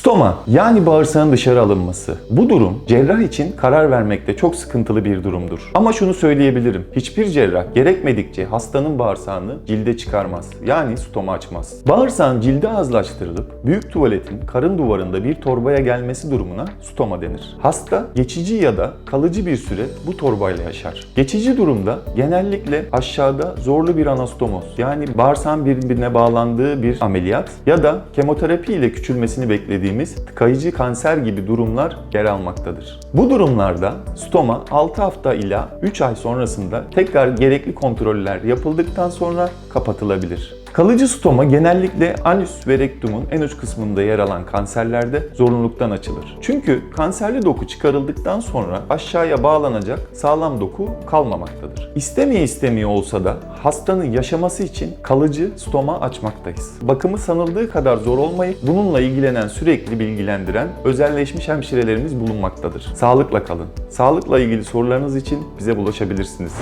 Stoma yani bağırsağın dışarı alınması. Bu durum cerrah için karar vermekte çok sıkıntılı bir durumdur. Ama şunu söyleyebilirim. Hiçbir cerrah gerekmedikçe hastanın bağırsağını cilde çıkarmaz. Yani stoma açmaz. Bağırsağın cilde azlaştırılıp büyük tuvaletin karın duvarında bir torbaya gelmesi durumuna stoma denir. Hasta geçici ya da kalıcı bir süre bu torbayla yaşar. Geçici durumda genellikle aşağıda zorlu bir anastomoz yani bağırsağın birbirine bağlandığı bir ameliyat ya da kemoterapi ile küçülmesini beklediğimiz tıkayıcı kanser gibi durumlar yer almaktadır. Bu durumlarda stoma 6 hafta ila 3 ay sonrasında tekrar gerekli kontroller yapıldıktan sonra kapatılabilir. Kalıcı stoma genellikle anüs ve rektumun en uç kısmında yer alan kanserlerde zorunluluktan açılır. Çünkü kanserli doku çıkarıldıktan sonra aşağıya bağlanacak sağlam doku kalmamaktadır. İstemeye istemeye olsa da hastanın yaşaması için kalıcı stoma açmaktayız. Bakımı sanıldığı kadar zor olmayıp bununla ilgilenen sürekli bilgilendiren özelleşmiş hemşirelerimiz bulunmaktadır. Sağlıkla kalın. Sağlıkla ilgili sorularınız için bize ulaşabilirsiniz.